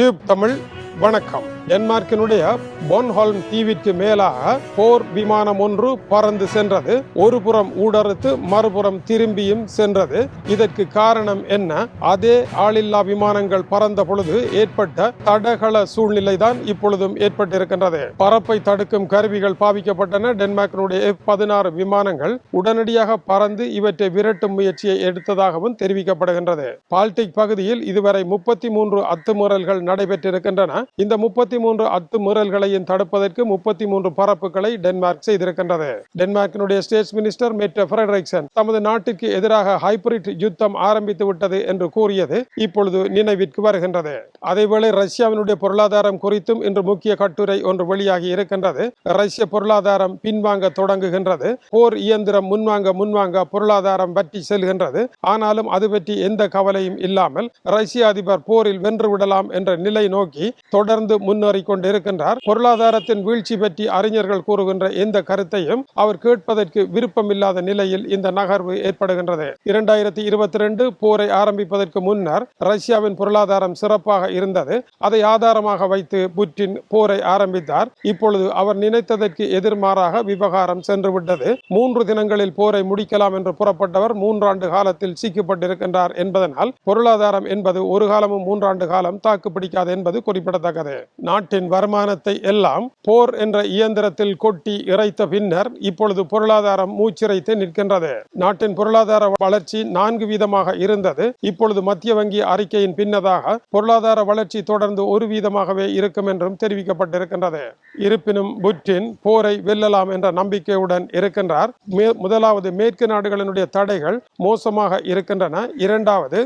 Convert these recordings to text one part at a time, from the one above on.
Tube Tamil வணக்கம். டென்மார்க்கினுடைய பொன்ஹால்ம் தீவிற்கு மேலாக போர் விமானம் ஒன்று பறந்து சென்றது. ஒரு புறம் ஊடறுத்து மறுபுறம் திரும்பியும் சென்றது. இதற்கு காரணம் என்ன? அதே ஆளில்லா விமானங்கள் பறந்த பொழுது ஏற்பட்ட தடகள சூழ்நிலை தான் இப்பொழுதும் ஏற்பட்டிருக்கின்றது. பறப்பை தடுக்கும் கருவிகள் பாவிக்கப்பட்டன. டென்மார்க்கினுடைய பதினாறு விமானங்கள் உடனடியாக பறந்து இவற்றை விரட்டும் முயற்சியை எடுத்ததாகவும் தெரிவிக்கப்படுகின்றது. பால்டிக் பகுதியில் இதுவரை முப்பத்தி மூன்று அத்துமுறல்கள் நடைபெற்றிருக்கின்றன. இந்த முப்பத்தி மூன்று அத்துமீறல்களையும் தடுப்பதற்கு முப்பத்தி மூன்று பரப்புகளை டென்மார்க் செய்திருக்கின்றது. டென்மார்க்கினுடைய ஸ்டேட் மினிஸ்டர் மெட்ட ஃபிரெட்ரிக்சன் தமது நாட்டிற்கு எதிராக ஹைபிரிட் யுத்தம் ஆரம்பித்து விட்டது என்று கூறியது இப்பொழுது நினைவிற்கு வருகின்றது. அதேவேளை ரஷ்யாவினுடைய பொருளாதாரம் குறித்தும் இன்று முக்கிய கட்டுரை ஒன்று வெளியாகி இருக்கின்றது. ரஷ்ய பொருளாதாரம் பின்வாங்க தொடங்குகின்றது. போர் இயந்திரம் முன்வாங்க முன்வாங்க பொருளாதாரம் பற்றி செல்கின்றது. ஆனாலும் அது பற்றி எந்த கவலையும் இல்லாமல் ரஷ்ய அதிபர் போரில் வென்று விடலாம் என்ற நிலை நோக்கி தொடர்ந்து முன் முன்னேறி கொண்டிருக்கின்றார் பொருளாதாரத்தின் வீழ்ச்சி பற்றி அறிஞர்கள் கூறுகின்ற எந்த கருத்தையும் அவர் கேட்பதற்கு விருப்பமில்லாத நிலையில் இந்த நகர்வு ஏற்படுகின்றது. இரண்டாயிரத்தி இருபத்தி ரெண்டு போரை ஆரம்பிப்பதற்கு முன்னர் ரஷ்யாவின் பொருளாதாரம் சிறப்பாக இருந்தது. அதை ஆதாரமாக வைத்து புட்டின் போரை ஆரம்பித்தார். இப்பொழுது அவர் நினைத்ததற்கு எதிர்மாறாக விவகாரம் சென்றுவிட்டது. மூன்று தினங்களில் போரை முடிக்கலாம் என்று புறப்பட்டவர் மூன்றாண்டு காலத்தில் சிக்கப்பட்டிருக்கின்றார் என்பதனால் பொருளாதாரம் என்பது ஒரு காலமும் மூன்றாண்டு காலம் தாக்கு பிடிக்காது என்பது குறிப்பிடத்தக்கது. நாட்டின் வருமானத்தை எல்லாம் போர் என்ற இயந்திரத்தில் கொட்டி இறைத்த பின்னர் இப்பொழுது பொருளாதாரம் மூச்சிறைத்து நிற்கின்றது. நாட்டின் பொருளாதார வளர்ச்சி நான்கு வீதமாக இருந்தது. இப்பொழுது மத்திய வங்கி அறிக்கையின் பின்னதாக பொருளாதார வளர்ச்சி தொடர்ந்து ஒரு வீதமாகவே இருக்கும் என்றும் தெரிவிக்கப்பட்டிருக்கின்றது. இருப்பினும் புட்டின் போரை வெல்லலாம் என்ற நம்பிக்கையுடன் இருக்கின்றார். முதலாவது மேற்கு நாடுகளினுடைய தடைகள் மோசமாக இருக்கின்றன. இரண்டாவது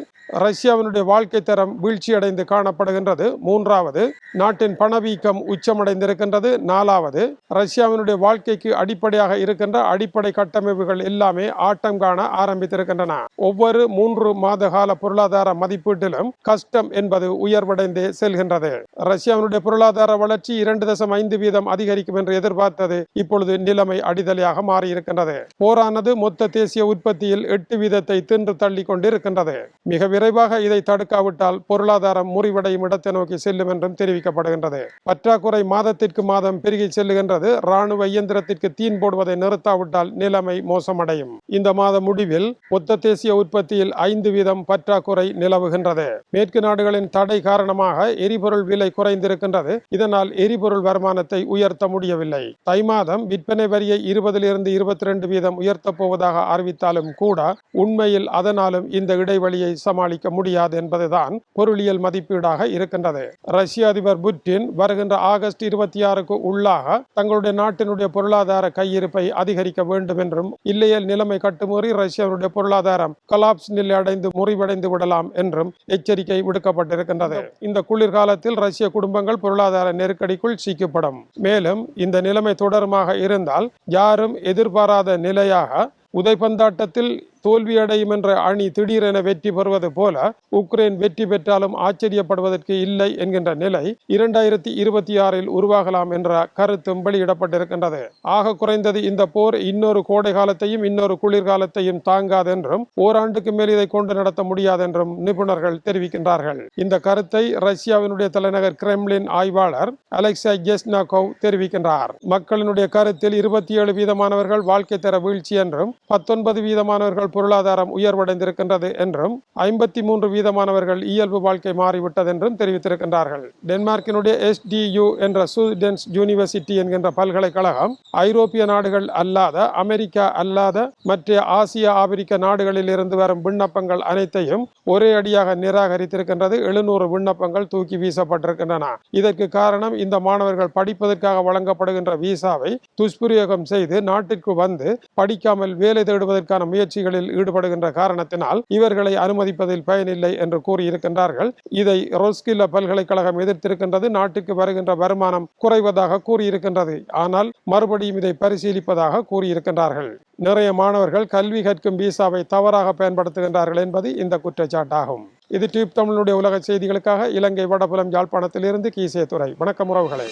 ரஷ்யாவினுடைய வாழ்க்கை தரம் வீழ்ச்சியடைந்து காணப்படுகின்றது. மூன்றாவது நாட்டின் பணவீக்கம் உச்சமடைந்திருக்கின்றது. நாலாவது ரஷ்யாவினுடைய வாழ்க்கைக்கு அடிப்படையாக இருக்கின்ற அடிப்படை கட்டமைப்புகள் எல்லாமே ஆட்டம் காண ஆரம்பித்திருக்கின்றன. ஒவ்வொரு மூன்று மாத கால பொருளாதார மதிப்பீட்டிலும் கஷ்டம் என்பது உயர்வடைந்தே செல்கின்றது. ரஷ்யாவினுடைய பொருளாதார வளர்ச்சி இரண்டு தசம் ஐந்து வீதம் அதிகரிக்கும் என்று எதிர்பார்த்தது இப்பொழுது நிலைமை அடிதலையாக மாறியிருக்கின்றது. போரானது மொத்த தேசிய உற்பத்தியில் எட்டு வீதத்தை தின்று தள்ளி கொண்டிருக்கின்றது மிக விரைவாக இதை தடுக்காவிட்டால் பொருளாதாரம் முறிவடையும் இடத்தை நோக்கி செல்லும் என்றும் தெரிவிக்கப்படுகின்றது. வருகின்றது பற்றாக்குறை மாதத்திற்கு மாதம் பெருகி செல்லுகின்றது. ராணுவ இயந்திரத்திற்கு தீன் போடுவதை நிறுத்தாவிட்டால் நிலைமை மோசமடையும். இந்த மாத முடிவில் மொத்த தேசிய உற்பத்தியில் ஐந்து வீதம் பற்றாக்குறை நிலவுகின்றது. மேற்கு நாடுகளின் தடை காரணமாக எரிபொருள் விலை குறைந்திருக்கின்றது. இதனால் எரிபொருள் வருமானத்தை உயர்த்த முடியவில்லை. தை மாதம் விற்பனை வரியை இருபதிலிருந்து இருபத்தி ரெண்டு வீதம் உயர்த்தப் போவதாக அறிவித்தாலும் கூட உண்மையில் அதனாலும் இந்த இடைவெளியை சமாளிக்க முடியாது என்பதுதான் பொருளியல் மதிப்பீடாக இருக்கின்றது. ரஷ்ய அதிபர் புட்டின் வருகின்ற ஆகஸ்ட் இருபத்தி ஆறுக்கு உள்ளாக தங்களுடைய நாட்டினுடைய பொருளாதார கையிருப்பை அதிகரிக்க வேண்டும் என்றும் இல்லையேல் நிலைமை கட்டுமீறி ரஷ்யாவுடைய பொருளாதாரம் கலாப்ஸ் நிலை அடைந்து முறிவடைந்து விடலாம் என்றும் எச்சரிக்கை விடுக்கப்பட்டிருக்கின்றது. இந்த குளிர்காலத்தில் ரஷ்ய குடும்பங்கள் பொருளாதார நெருக்கடிக்குள் சிக்கப்படும். மேலும் இந்த நிலைமை தொடருமாக இருந்தால் யாரும் எதிர்பாராத நிலையாக உதைபந்தாட்டத்தில் தோல்வியடையும் என்ற அணி திடீரென வெற்றி பெறுவது போல உக்ரைன் வெற்றி பெற்றாலும் ஆச்சரியப்படுவதற்கு இல்லை என்கின்ற நிலை இரண்டாயிரத்தி இருபத்தி ஆறில் உருவாகலாம் என்ற கருத்தும் வெளியிடப்பட்டிருக்கின்றது. ஆக குறைந்தது இந்த போர் இன்னொரு கோடை காலத்தையும் இன்னொரு குளிர்காலத்தையும் தாங்காது என்றும் ஓராண்டுக்கு மேல் இதை கொண்டு நடத்த முடியாது என்றும் நிபுணர்கள் தெரிவிக்கின்றார்கள். இந்த கருத்தை ரஷ்யாவினுடைய தலைநகர் கிரெம்லின் ஆய்வாளர் அலெக்சா ஜெஸ்னாகோவ் தெரிவிக்கின்றார். மக்களினுடைய கருத்தில் இருபத்தி ஏழு வீதமானவர்கள் வாழ்க்கை தர வீழ்ச்சி என்றும் பத்தொன்பது வீதமானவர்கள் பொருளாதாரம் உயர்வடைந்திருக்கின்றது என்றும் ஐம்பத்தி மூன்று வீதமானவர்கள் இயல்பு வாழ்க்கை மாறிவிட்டது என்றும் தெரிவித்திருக்கின்றார்கள். டென்மார்க்கினுடைய எஸ்டியு என்ற ஸ்டூடெண்ட்ஸ் யூனிவர்சிட்டி என்கின்ற பல்கலைக்கழகம் ஐரோப்பிய நாடுகள் அல்லாத அமெரிக்கா அல்லாத மற்ற ஆசிய ஆப்பிரிக்க நாடுகளில் இருந்து வரும் விண்ணப்பங்கள் அனைத்தையும் ஒரே அடியாக நிராகரித்திருக்கின்றது. எழுநூறு விண்ணப்பங்கள் தூக்கி வீசப்பட்டிருக்கின்றன. இதற்கு காரணம் இந்த மாணவர்கள் படிப்பதற்காக வழங்கப்படுகின்ற விசாவை துஷ்பிரயோகம் செய்து நாட்டிற்கு வந்து படிக்காமல் வேலை தேடுவதற்கான முயற்சிகளில் ஈடுபடுகின்ற காரணத்தினால் இவர்களை அனுமதிப்பதில் பயனில்லை என்று கூறியிருக்கின்றார்கள். இதை ரோஸ்கில்ல பல்கலைக்கழகம் எதிர்த்திருக்கின்றது. நாட்டுக்கு வருகின்ற வருமானம் குறைவதாக கூறியிருக்கின்றது. ஆனால் மறுபடியும் இதை பரிசீலிப்பதாக கூறியிருக்கின்றார்கள். நிறைய மாணவர்கள் கல்வி கற்கும் விசாவை தவறாக பயன்படுத்துகின்றார்கள் என்பது இந்த குற்றச்சாட்டாகும். இது டியூப் தமிழுடைய உலக செய்திகளுக்காக இலங்கை வடபுலம் யாழ்ப்பாணத்திலிருந்து கீசே துறை வணக்கம் உறவுகளை.